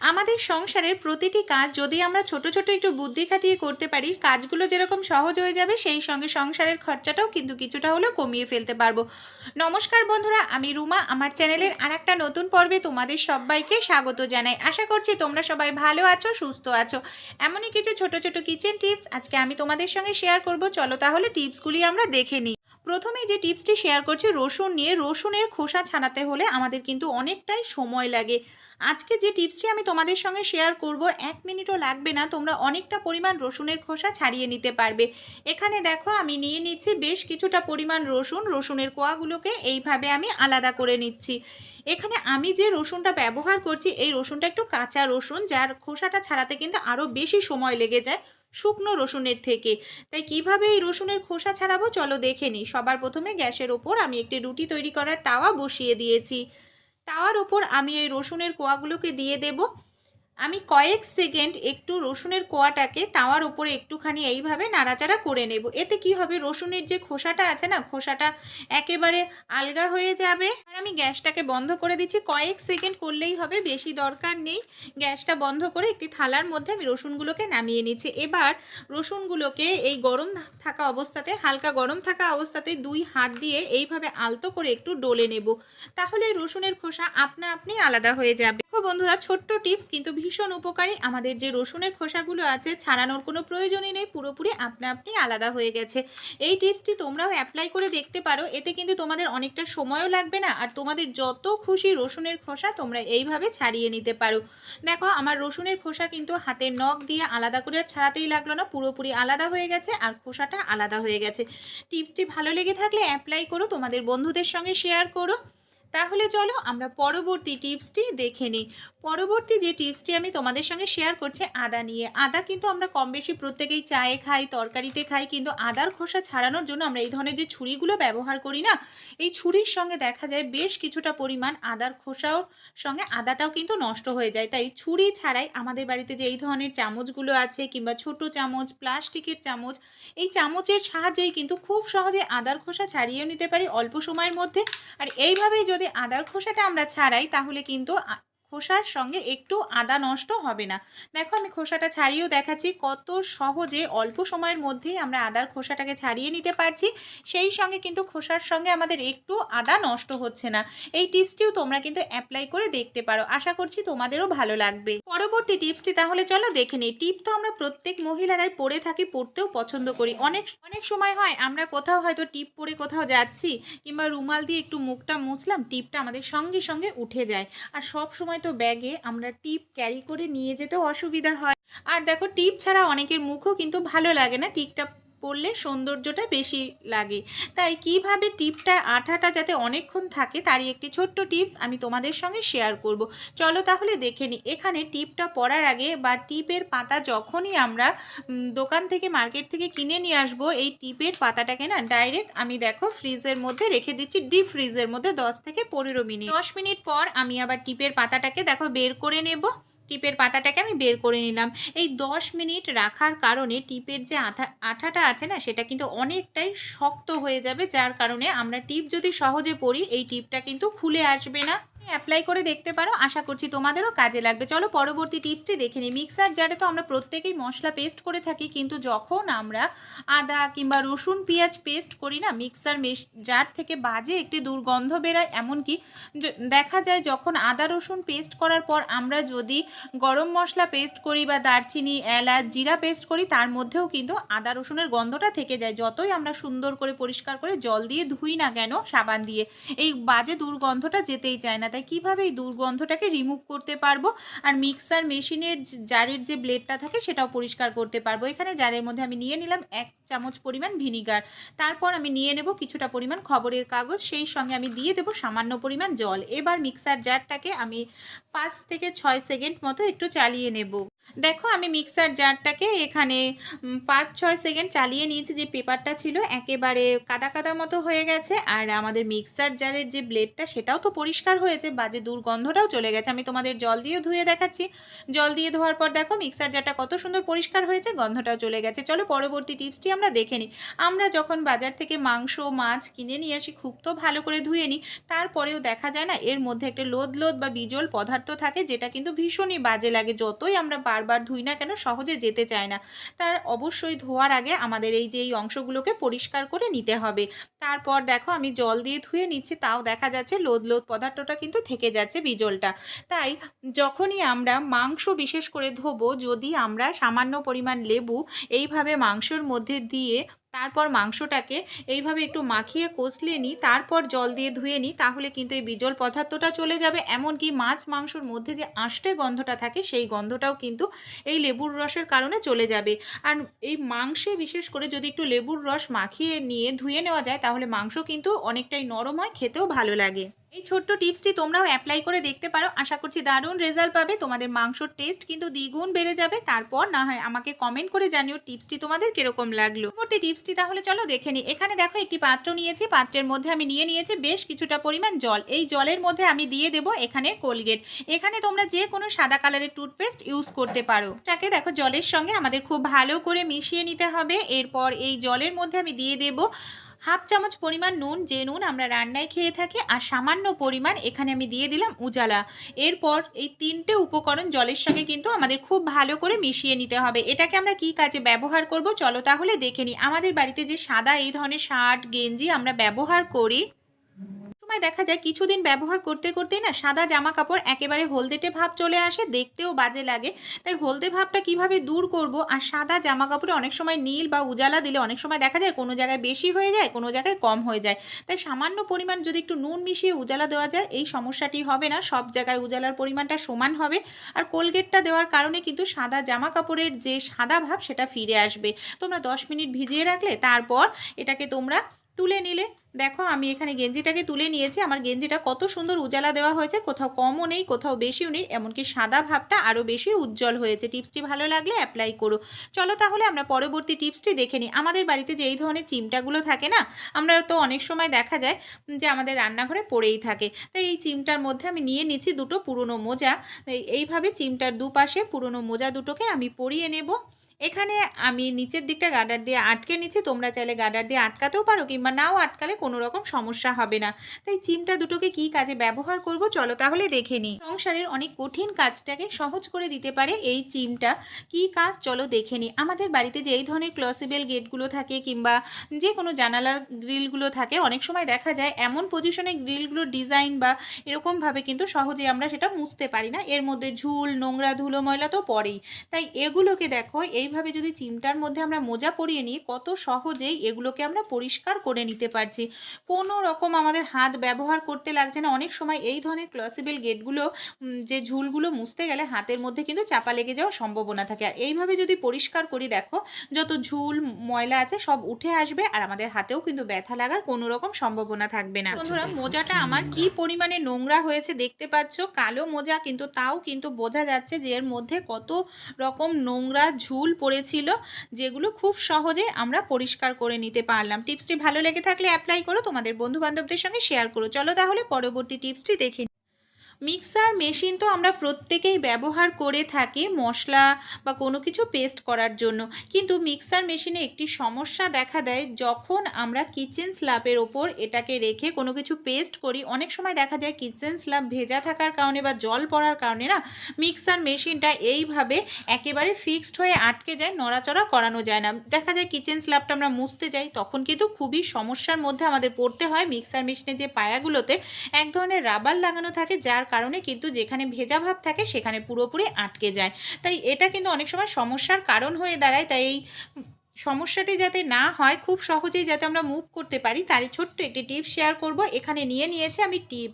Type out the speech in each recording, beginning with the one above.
আমাদের সংসারের প্রতিটি কাজ যদি আমরা ছোট ছোট একটু বুদ্ধি খাটিয়ে করতে পারি, কাজগুলো যেরকম সহজ হয়ে যাবে, সেই সঙ্গে সংসারের খরচাটাও কিন্তু কিছুটা হলেও কমিয়ে ফেলতে পারব। নমস্কার বন্ধুরা, আমি রুমা, আমার চ্যানেলের আর একটা নতুন পর্বে তোমাদের সবাইকে স্বাগত জানাই। আশা করছি তোমরা সবাই ভালো আছো, সুস্থ আছো। এমনই কিছু ছোট ছোট কিচেন টিপস আজকে আমি তোমাদের সঙ্গে শেয়ার করব। চলো তাহলে টিপসগুলি আমরা দেখে নিই। প্রথমে যে টিপসটি শেয়ার করছি, রসুন নিয়ে। রসুনের খোসা ছাড়াতে হলে আমাদের কিন্তু অনেকটাই সময় লাগে। আজকে যে টিপসটি আমি তোমাদের সঙ্গে শেয়ার করব, এক মিনিটও লাগবে না, তোমরা অনেকটা পরিমাণ রসুনের খোসা ছাড়িয়ে নিতে পারবে। এখানে দেখো আমি নিয়ে নিচ্ছি বেশ কিছুটা পরিমাণ রসুন, রসুনের কোয়াগুলোকে এইভাবে আমি আলাদা করে নিচ্ছি। এখানে আমি যে রসুনটা ব্যবহার করছি, এই রসুনটা একটু কাঁচা রসুন, যার খোসাটা ছাড়াতে কিন্তু আরও বেশি সময় লেগে যায় শুকনো রসুনের থেকে। তাই কীভাবে এই রসুনের খোসা ছাড়াবো চলো দেখে নিই। সবার প্রথমে গ্যাসের ওপর আমি একটি রুটি তৈরি করার তাওয়া বসিয়ে দিয়েছি। তাওয়ার ওপর আমি এই রসুনের কোয়াগুলোকে দিয়ে দেব। আমি কয়েক সেকেন্ড একটু রসুনের কোয়াটাকে তাওয়ার ওপরে একটুখানি এইভাবে নাড়াচাড়া করে নেব। এতে কি হবে? রসুনের যে খোসাটা আছে না, খোসাটা একেবারে আলগা হয়ে যাবে। আর আমি গ্যাসটাকে বন্ধ করে দিচ্ছি। কয়েক সেকেন্ড করলেই হবে, বেশি দরকার নেই। গ্যাসটা বন্ধ করে একটি থালার মধ্যে আমি রসুনগুলোকে নামিয়ে নিচ্ছি। এবার রসুনগুলোকে এই গরম থাকা অবস্থাতে, হালকা গরম থাকা অবস্থাতে দুই হাত দিয়ে এইভাবে আলতো করে একটু ডলে নেব। তাহলে রসুনের খোসা আপনা আপনি আলাদা হয়ে যাবে। বন্ধুরা, ছোট্ট টিপস কিন্তু ভীষণ উপকারী। আমাদের যে রসুনের খোসাগুলো আছে, ছাড়ানোর কোনো প্রয়োজনই নেই, পুরোপুরি আপনা আপনি আলাদা হয়ে গেছে। এই টিপসটি তোমরাও অ্যাপ্লাই করে দেখতে পারো। এতে কিন্তু তোমাদের অনেকটা সময়ও লাগবে না, আর তোমাদের যত খুশি রসুনের খোসা তোমরা এইভাবে ছাড়িয়ে নিতে পারো। দেখো, আমার রসুনের খোসা কিন্তু হাতের নখ দিয়ে আলাদা করে আর ছাড়াতেই লাগল না, পুরোপুরি আলাদা হয়ে গেছে, আর খোসাটা আলাদা হয়ে গেছে। টিপসটি ভালো লেগে থাকলে অ্যাপ্লাই করো তোমাদের বন্ধুদের সঙ্গে শেয়ার করো। তাহলে চলো আমরা পরবর্তী টিপসটি দেখে নিই। পরবর্তী যে টিপসটি আমি তোমাদের সঙ্গে শেয়ার করছি, আদা নিয়ে। আদা কিন্তু আমরা কম বেশি প্রত্যেকেই চায়ে খাই, তরকারিতে খাই, কিন্তু আদার খোসা ছাড়ানোর জন্য আমরা এই ধরনের যে ছুরিগুলো ব্যবহার করি না, এই ছুরির সঙ্গে দেখা যায় বেশ কিছুটা পরিমাণ আদার খোসাও সঙ্গে আদাটাও কিন্তু নষ্ট হয়ে যায়। তাই ছুরি ছাড়াই আমাদের বাড়িতে যে এই ধরনের চামচগুলো আছে কিংবা ছোট চামচ, প্লাস্টিকের চামচ, এই চামচের সাহায্যেই কিন্তু খুব সহজে আদার খোসা ছাড়িয়েও নিতে পারি অল্প সময়ের মধ্যে। আর এইভাবেই যদি আদার খোসাটা আমরা ছাড়াই তাহলে কিন্তু খোসার সঙ্গে একটু আদা নষ্ট হবে না। দেখো, আমি খোসাটা ছাড়িয়েও দেখাচ্ছি কত সহজে অল্প সময়ের মধ্যেই আমরা আদার খোসাটাকে ছাড়িয়ে নিতে পারছি। সেই সঙ্গে কিন্তু খোসার সঙ্গে আমাদের একটু আদা নষ্ট হচ্ছে না। এই টিপসটিও তোমরা কিন্তু অ্যাপ্লাই করে দেখতে পারো। আশা করছি তোমাদেরও ভালো লাগবে। পরবর্তী টিপসটি তাহলে চলো দেখে নিই। টিপ তো আমরা প্রত্যেক মহিলারাই পরে থাকি, পড়তেও পছন্দ করি। অনেক অনেক সময় হয় আমরা কোথাও হয়তো টিপ পরে কোথাও যাচ্ছি কিংবা রুমাল দিয়ে একটু মুখটা মুছলাম, টিপটা আমাদের সঙ্গে সঙ্গে উঠে যায়। আর সব সময় তো ব্যাগে আমরা টিপ ক্যারি করে নিয়ে যেতেও অসুবিধা হয়। আর দেখো, টিপ ছাড়া অনেকের মুখও কিন্তু ভালো লাগে না। টিপটা পরলে সৌন্দর্যটা বেশি লাগে। তাই কীভাবে টিপটার আঠাটা যাতে অনেকক্ষণ থাকে তারই একটি ছোট্ট টিপস আমি তোমাদের সঙ্গে শেয়ার করব। চলো তাহলে দেখে নিই এখানে টিপটা পরার আগে বা টিপের পাতা যখনই আমরা দোকান থেকে, মার্কেট থেকে কিনে নিয়ে আসব, এই টিপের পাতাটাকে না ডাইরেক্ট আমি দেখো ফ্রিজের মধ্যে রেখে দিচ্ছি, ডিপ ফ্রিজের মধ্যে দশ থেকে পনেরো মিনিট। দশ মিনিট পর আমি আবার টিপের পাতাটাকে দেখো বের করে নেব। টিপের পাতাটাকে আমি বের করে নিলাম। এই দশ মিনিট রাখার কারণে টিপের যে আঠা আঠাটা আছে না, সেটা কিন্তু অনেকটাই শক্ত হয়ে যাবে। যার কারণে আমরা টিপ যদি সহজে পড়ি, এই টিপটা কিন্তু খুলে আসবে না। অ্যাপ্লাই করে দেখতে পারো। আশা করছি তোমাদেরও কাজে লাগবে। চলো পরবর্তী টিপসটি দেখে নিই। মিক্সার জারে তো আমরা প্রত্যেকেই মশলা পেস্ট করে থাকি, কিন্তু যখন আমরা আদা কিংবা রসুন, পেঁয়াজ পেস্ট করি না মিক্সার মেশ জার থেকে বাজে একটি দুর্গন্ধ বেরোয়। এমনকি দেখা যায় যখন আদা, রসুন পেস্ট করার পর আমরা যদি গরম মশলা পেস্ট করি বা দারচিনি, এলাচ, জিরা পেস্ট করি, তার মধ্যেও কিন্তু আদা, রসুনের গন্ধটা থেকে যায়। যতই আমরা সুন্দর করে পরিষ্কার করে জল দিয়ে ধুই না কেন, সাবান দিয়ে, এই বাজে দুর্গন্ধটা যেতেই চায় না। তাই কীভাবে এই দুর্গন্ধটাকে রিমুভ করতে পারব? আর মিক্সার মেশিনের জারের যে ব্লেডটা থাকে সেটাও পরিষ্কার করতে পারব। এখানে জারের মধ্যে আমি নিয়ে নিলাম এক চামচ পরিমাণ ভিনিগার তারপর আমি নিয়ে নেব কিছুটা পরিমাণ খবরের কাগজ। সেই সঙ্গে আমি দিয়ে দেবো সামান্য পরিমাণ জল। এবার মিক্সার জারটাকে আমি পাঁচ থেকে ছয় সেকেন্ড মতো একটু চালিয়ে নেব। দেখো, আমি মিক্সার জারটাকে এখানে পাঁচ ছয় সেকেন্ড চালিয়ে নিয়েছি। যে পেপারটা ছিল, একেবারে কাদা কাদা মতো হয়ে গেছে। আর আমাদের মিক্সার জারের যে ব্লেডটা সেটাও তো পরিষ্কার হয়েছে। বাজে দুর্গন্ধটাও চলে গেছে। আমি তোমাদের জল দিয়ে ধুয়ে দেখাচ্ছি। জল দিয়ে ধোয়ার পর দেখো মিক্সার জারটা কত সুন্দর পরিষ্কার হয়েছে, গন্ধটাও চলে গেছে। চলো, পরবর্তী টিপসটি আমরা দেখে নিই। আমরা যখন বাজার থেকে মাংস, মাছ কিনে নিয়ে আসি, খুব তো ভালো করে ধুয়ে নিই। তারপরেও দেখা যায় না, এর মধ্যে একটা লোদ লোদ বা বিজল পদার্থ থাকে, যেটা কিন্তু ভীষণই বাজে লাগে। যতই আমরা বারবার ধুই না কেন? সহজে যেতে চায় না। তার অবশ্যই ধোয়ার আগে আমাদের এই যে এই অংশগুলোকে পরিষ্কার করে নিতে হবে। তারপর দেখো আমি জল দিয়ে ধুয়ে নিচ্ছি, তাও দেখা যাচ্ছে লোদ লোদ পদার্থটা কিন্তু থেকে যাচ্ছে বিজলটা। তাই যখনই আমরা মাংস বিশেষ করে ধোবো, যদি আমরা সামান্য পরিমাণ লেবু এইভাবে মাংসের মধ্যে দিয়ে তারপর মাংসটাকে এইভাবে একটু মাখিয়ে কষলে নিই তারপর জল দিয়ে ধুয়ে নিই তাহলে কিন্তু এই বিজল পদার্থটা চলে যাবে। এমনকি মাছ মাংসর মধ্যে যে আষ্টে গন্ধটা থাকে, সেই গন্ধটাও কিন্তু এই লেবুর রসের কারণে চলে যাবে। আর এই মাংসে বিশেষ করে যদি একটু লেবুর রস মাখিয়ে নিয়ে ধুয়ে নেওয়া যায়, তাহলে মাংস কিন্তু অনেকটাই নরম হয়, খেতেও ভালো লাগে। এই ছোট্ট টিপসটি তোমরাও অ্যাপ্লাই করে দেখতে পারো। আশা করছি দারুণ রেজাল্ট পাবে। তোমাদের মাংসর টেস্ট কিন্তু দ্বিগুণ বেড়ে যাবে। তারপর না হয় আমাকে কমেন্ট করে জানিও টিপসটি তোমাদের কীরকম লাগল। পরবর্তী টিপসটি তাহলে চলো দেখে নিই। এখানে দেখো একটি পাত্র নিয়েছি। পাত্রের মধ্যে আমি নিয়ে নিয়েছি বেশ কিছুটা পরিমাণ জল। এই জলের মধ্যে আমি দিয়ে দেবো এখানে কোলগেট এখানে তোমরা যে কোনো সাদা কালারের টুথপেস্ট ইউজ করতে পারো। তাকে দেখো জলের সঙ্গে আমাদের খুব ভালো করে মিশিয়ে নিতে হবে। এরপর এই জলের মধ্যে আমি দিয়ে দেবো হাফ চামচ পরিমাণ নুন, যে নুন আমরা রান্নায় খেয়ে থাকি, আর সামান্য পরিমাণ এখানে আমি দিয়ে দিলাম উজালা। এরপর এই তিনটে উপকরণ জলের সঙ্গে কিন্তু আমাদের খুব ভালো করে মিশিয়ে নিতে হবে। এটাকে আমরা কি কাজে ব্যবহার করব? চলো তাহলে দেখে নিই। আমাদের বাড়িতে যে সাদা এই ধরনের শার্ট গেঞ্জি আমরা ব্যবহার করি সময় দেখা যায় কিছুদিন ব্যবহার করতে করতেই না সাদা জামা কাপড় একেবারে হলদেটে ভাব চলে আসে, দেখতেও বাজে লাগে। তাই হলদে ভাবটা কীভাবে দূর করব? আর সাদা জামা কাপড়ে অনেক সময় নীল বা উজালা দিলে অনেক সময় দেখা যায় কোনো জায়গায় বেশি হয়ে যায়, কোনো জায়গায় কম হয়ে যায়। তাই সামান্য পরিমাণ যদি একটু নুন মিশিয়ে উজালা দেওয়া যায়, এই সমস্যাটি হবে না। সব জায়গায় উজালার পরিমাণটা সমান হবে। আর কোলগেটটা দেওয়ার কারণে কিন্তু সাদা জামা কাপড়ের যে সাদা ভাব সেটা ফিরে আসবে। তোমরা দশ মিনিট ভিজিয়ে রাখলে তারপর এটাকে তোমরা তুলে নিলে। দেখো, আমি এখানে গেঞ্জিটাকে তুলে নিয়েছি। আমার গেঞ্জিটা কত সুন্দর উজালা দেওয়া হয়েছে। কোথাও কমও নেই, কোথাও বেশিও নেই। এমনকি সাদা ভাবটা আরও বেশি উজ্জ্বল হয়েছে। টিপসটি ভালো লাগলে অ্যাপ্লাই করো। চলো তাহলে আমরা পরবর্তী টিপসটি দেখে নিই। আমাদের বাড়িতে যে এই ধরনের চিমটাগুলো থাকে না, আমরা তো অনেক সময় দেখা যায় যে আমাদের রান্নাঘরে পড়েই থাকে। তাই এই চিমটার মধ্যে আমি নিয়ে নিচ্ছি দুটো পুরনো মোজা। এইভাবে চিমটার দুপাশে পুরনো মোজা দুটোকে আমি পরিয়ে নেব। এখানে আমি নিচের দিকটা গার্ডার দিয়ে আটকে নিচ্ছি। তোমরা চাইলে গার্ডার দিয়ে আটকাতেও পারো কিংবা নাও আটকালে কোনো রকম সমস্যা হবে না। তাই চিমটা দুটোকে কি কাজে ব্যবহার করব চলো তাহলে দেখে নিই। সংসারের অনেক কঠিন কাজটাকে সহজ করে দিতে পারে এই চিমটা। কি কাজ? চলো দেখে নিই। আমাদের বাড়িতে যে এই ধরনের ক্লসিবেল গেটগুলো থাকে কিংবা যে কোনো জানালার গ্রিলগুলো থাকে, অনেক সময় দেখা যায় এমন পজিশনে গ্রিলগুলোর ডিজাইন বা এরকমভাবে কিন্তু সহজে আমরা সেটা মুছতে পারি না। এর মধ্যে ঝুল, নোংরা, ধুলো, ময়লা তো পড়েই। তাই এগুলোকে দেখো এইভাবে যদি চিমটার মধ্যে আমরা মোজা পরিয়ে নিই কত সহজেই এগুলোকে আমরা পরিষ্কার করে নিতে পারছি। কোনো রকম আমাদের হাত ব্যবহার করতে লাগছে না। অনেক সময় এই ধরনের ক্লসিবেল গেটগুলো যে ঝুলগুলো মুছতে গেলে হাতের মধ্যে কিন্তু চাপা লেগে যাওয়ার সম্ভাবনা থাকে। আর এইভাবে যদি পরিষ্কার করি দেখো যত ঝুল ময়লা আছে সব উঠে আসবে আর আমাদের হাতেও কিন্তু ব্যথা লাগার কোনো রকম সম্ভাবনা থাকবে না। বন্ধুরা মোজাটা আমার কি পরিমাণে নোংরা হয়েছে দেখতে পাচ্ছ? কালো মোজা কিন্তু তাও কিন্তু বোঝা যাচ্ছে যে এর মধ্যে কত রকম নোংরা ঝুল পড়েছিল, যেগুলো খুব সহজে আমরা পরিষ্কার করে নিতে পারলাম টিপসটি ভালো লেগে থাকলে অ্যাপ্লাই করো, তোমাদের বন্ধুবান্ধবদের সঙ্গে শেয়ার করো চলো তাহলে পরবর্তী টিপসটি দেখে। মিক্সার মেশিন তো আমরা প্রত্যেকেই ব্যবহার করে থাকি মশলা বা কোনো কিছু পেস্ট করার জন্য। কিন্তু মিক্সার মেশিনে একটি সমস্যা দেখা দেয়, যখন আমরা কিচেন স্ল্যাবের ওপর এটাকে রেখে কোনো কিছু পেস্ট করি, অনেক সময় দেখা যায় কিচেন স্ল্যাব ভেজা থাকার কারণে বা জল পড়ার কারণে না, মিক্সার মেশিনটা এইভাবে একেবারে ফিক্সড হয়ে আটকে যায়, নড়াচড়া করানো যায় না। দেখা যায় কিচেন স্ল্যাবটা আমরা মুছতে যাই, তখন কিন্তু খুবই সমস্যার মধ্যে আমাদের পড়তে হয়। মিক্সার মেশিনের যে পায়াগুলোতে এক ধরনের রাবার লাগানো থাকে, যার কারণে কিন্তু যেখানে ভেজা ভাব থাকে সেখানে পুরোপুরি আটকে যায়। তাই এটা কিন্তু অনেক সময় সমস্যার কারণ হয়ে দাঁড়ায়। তাই এই সমস্যাটি যাতে না হয়, খুব সহজেই যাতে আমরা মুভ করতে পারি, তারই ছোট্ট একটি টিপ শেয়ার করব। এখানে নিয়ে নিয়েছি আমি টিপ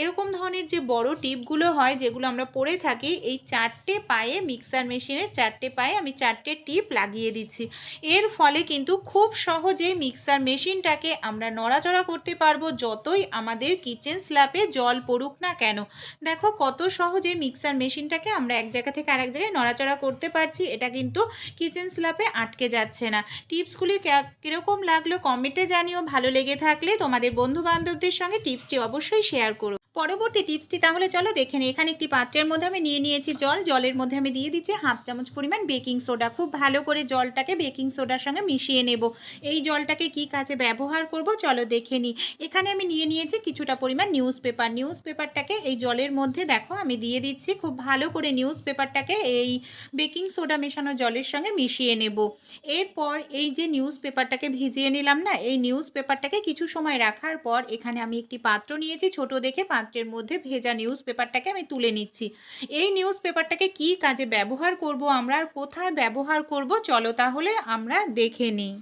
এরকম ধরনের যে বড় টিপগুলো হয়, যেগুলো আমরা পরে থাকি, এই চারটে পায়ে মিক্সার মেশিনের চারটে পায়ে আমি চারটে টিপ লাগিয়ে দিচ্ছি। এর ফলে কিন্তু খুব সহজেই মিক্সার মেশিনটাকে আমরা নড়াচড়া করতে পারব, যতই আমাদের কিচেন স্ল্যাপে জল পড়ুক না কেন। দেখো কত সহজে মিক্সার মেশিনটাকে আমরা এক জায়গা থেকে আরেক জায়গায় নড়াচড়া করতে পারছি, এটা কিন্তু কিচেন স্ল্যাপে আটকে যাচ্ছে। না। টিপসগুলি কীরকম লাগল কমেন্টে জানিও। ভালো লেগে থাকলে তোমাদের বন্ধু বান্ধবদের সঙ্গে টিপসটি অবশ্যই শেয়ার করো। পরবর্তী টিপসটি তাহলে চলো দেখে নিই। এখানে একটি পাত্রের মধ্যে আমি নিয়ে নিয়েছি জল। জলের মধ্যে আমি দিয়ে দিচ্ছি হাফ চামচ পরিমাণ বেকিং সোডা। খুব ভালো করে জলটাকে বেকিং সোডার সঙ্গে মিশিয়ে নেব। এই জলটাকে কি কাজে ব্যবহার করব চলো দেখে নিই। এখানে আমি নিয়ে নিয়েছি কিছুটা পরিমাণ নিউজ পেপার। নিউজ পেপারটাকে এই জলের মধ্যে দেখো আমি দিয়ে দিচ্ছি। খুব ভালো করে নিউজ পেপারটাকে এই বেকিং সোডা মেশানো জলের সঙ্গে মিশিয়ে নেব। এরপর এই যে নিউজ পেপারটাকে ভিজিয়ে নিলাম না, এই নিউজ পেপারটাকে কিছু সময় রাখার পর এখানে আমি একটি পাত্র নিয়েছি ছোট দেখে পাত্রের মধ্যে ভেজা নিউজ পেপারটাকে আমি তুলে নিচ্ছি। এই নিউজ পেপারটাকে কী কাজে ব্যবহার করব, আমরা আর কোথায় ব্যবহার করব, চলো তাহলে আমরা দেখে নিই।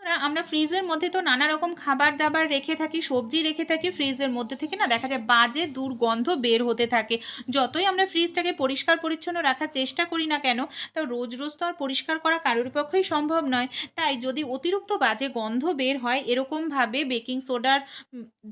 আমরা ফ্রিজের মধ্যে তো নানা রকম খাবার দাবার রেখে থাকি, সবজি রেখে থাকি, ফ্রিজের মধ্যে থেকে না দেখা যায় বাজে দুর্গন্ধ বের হতে থাকে। যতই আমরা ফ্রিজটাকে পরিষ্কার পরিচ্ছন্ন রাখার চেষ্টা করি না কেন তা রোজ রোজ তো আর পরিষ্কার করা কারোর পক্ষেই সম্ভব নয়। তাই যদি অতিরিক্ত বাজে গন্ধ বের হয়, এরকমভাবে বেকিং সোডার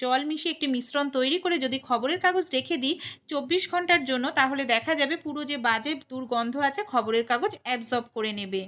জল মিশিয়ে একটি মিশ্রণ তৈরি করে যদি খবরের কাগজ রেখে দিই চব্বিশ ঘণ্টার জন্য, তাহলে দেখা যাবে পুরো যে বাজে দুর্গন্ধ আছে খবরের কাগজ অ্যাবজর্ব করে নেবে।